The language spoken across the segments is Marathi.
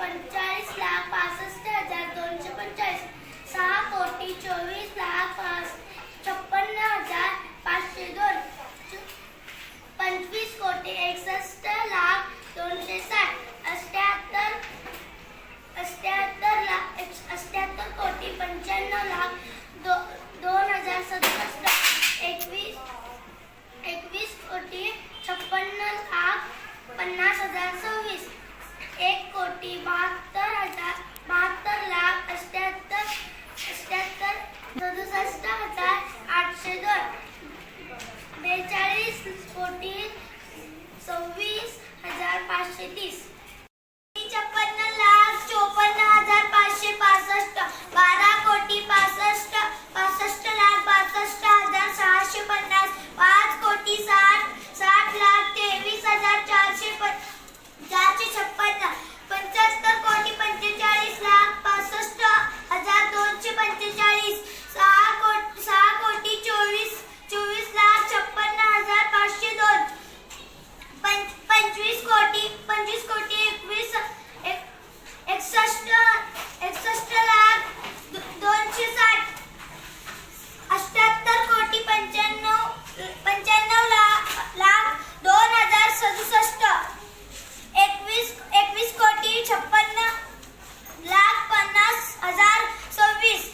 छप्पन्न पंच्याहत्तर कोटी पंचेचाळीस लाख पासष्ट हजार दोनशे पंचेचाळीस सहा कोटी चोवीस लाख पाच छप्पन्न हजार पाचशे दोन च- पंचवीस कोटी एकसष्ट लाख दोनशे साठ अष्ट्याहत्तर अष्ट्याहत्तर लाख एक- अष्ट्याहत्तर कोटी पंच्याण्णव लाख दो दोन हजार सदुसष्ट एकवीस एकवीस कोटी छप्पन्न लाख पन्नास हजार सव्वीस एक कोटी बहात्तर हजार बहात्तर लाख अष्ट्याहत्तर अष्ट्याहत्तर सदुसष्ट हजार आठशे दोन बेचाळीस कोटी सव्वीस हजार पाचशे तीस छप्पन्न लाख चोपन्न हजार पाचशे पासष्ट बारा कोटी पासष्ट पासष्ट लाख बासष्ट हजार सहाशे पन्नास पाच कोटी साठ साठ लाख तेवीस हजार चारशे प- चारशे छप्पन्न पंच्याहत्तर कोटी पंचेचाळीस लाख पासष्ट हजार दोनशे पंचेचाळीस सहा कोटी सहा कोटी चोवीस चोवीस लाख छप्पन्न हजार पाचशे दोन पंच पंचवीस कोटी पंचवीस कोटी एकवीस एक एकसष्ट एकसष्ट लाख दो- दोनशे साठ अष्ट्याहत्तर कोटी पंच्याण्णव पंच्याण्णव लाख लाख दोन हजार सदुसष्ट एकवीस एकवीस कोटी छप्पन्न लाख पन्नास हजार सव्वीस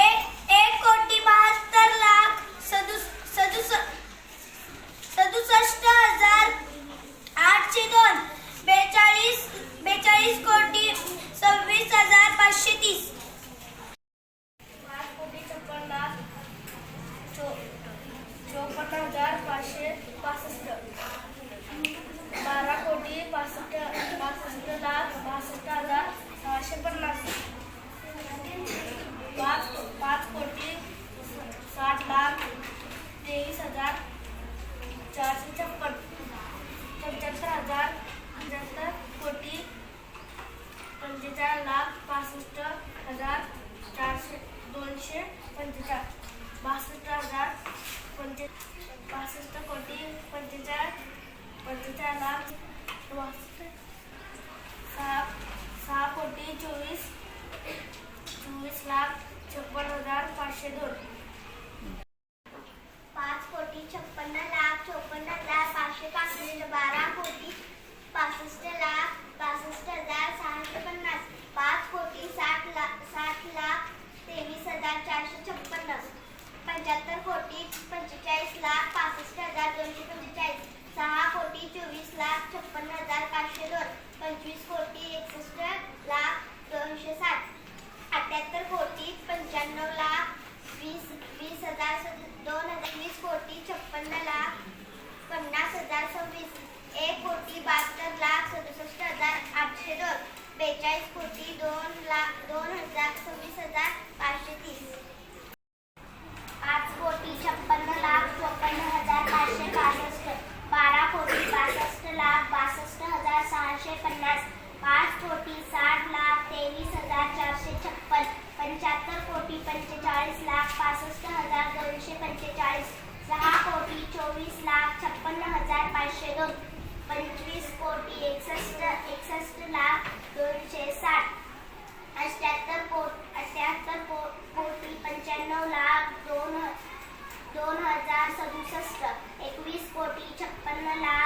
एक एक कोटी बहात्तर लाख सदुस सदुस सदुसष्ट हजार आठशे दोन बेचाळीस बेचाळीस कोटी सव्वीस हजार पाचशे तीस पाच कोटी छप्पन लाख चो चोपन्न हजार पाचशे पासष्ट बारा कोटी पासष्ट पासष्ट लाख बासष्ट हजार सहाशे पन्नास पाच पाच कोटी साठ लाख तेवीस हजार चारशे छप्पन पंच्याहत्तर हजार पंच्याहत्तर कोटी पंचेचाळीस लाख पासष्ट हजार चारशे दोनशे पंचेचाळीस. बासष्ट हजार पंचे बासष्ट कोटी पंचेचाळीस पंचेचाळीस लाख सहा सहा कोटी चोवीस चोवीस लाख छप्पन हजार पाचशे दोन. पाच कोटी छप्पन्न लाख चोपन्न बारा कोटी पासष्ट लाख बासष्ट हजार सहाशे पन्नास पाच कोटी साठ लाख सात लाख तेवीस हजार चारशे छप्पन्न पंच्याहत्तर कोटी पंचेचाळीस लाख पासष्ट हजार दोनशे पंचेचाळीस सहा कोटी चोवीस लाख छप्पन्न हजार पाचशे दोन पंचवीस कोटी एकसष्ट लाख दोनशे साठ अठ्याहत्तर कोटी पंच्याण्णव लाख वीस वीस हजार दोन हजार वीस कोटी छप्पन्न लाख पन्नास हजार सव्वीस एक कोटी बहात्तर लाख सदुसष्ट पाचशे दोन बेचाळीस कोटी दोन लाख दोन हजार सव्वीस हजार पाचशे तीस. पाच कोटी छप्पन्न लाख चोपन्न हजार पाचशे पासष्ट बारा कोटी पासष्ट लाख बासष्ट हजार सहाशे पन्नास. पाच कोटी साठ लाख तेवीस हजार चारशे छप्पन. पंच्याहत्तर कोटी पंचेचाळीस लाख पासष्ट हजार दोनशे पंचेचाळीस सहा कोटी चोवीस लाख छप्पन्न हजार पाचशे दोन पंचवीस कोटी एकसष्ट एकसष्ट लाख दोनशे साठ अष्ट्याहत्तर कोट अष्ट्याहत्तर को कोटी पंच्याण्णव लाख दोन ह- दोन हजार सदुसष्ट एकवीस कोटी छप्पन्न लाख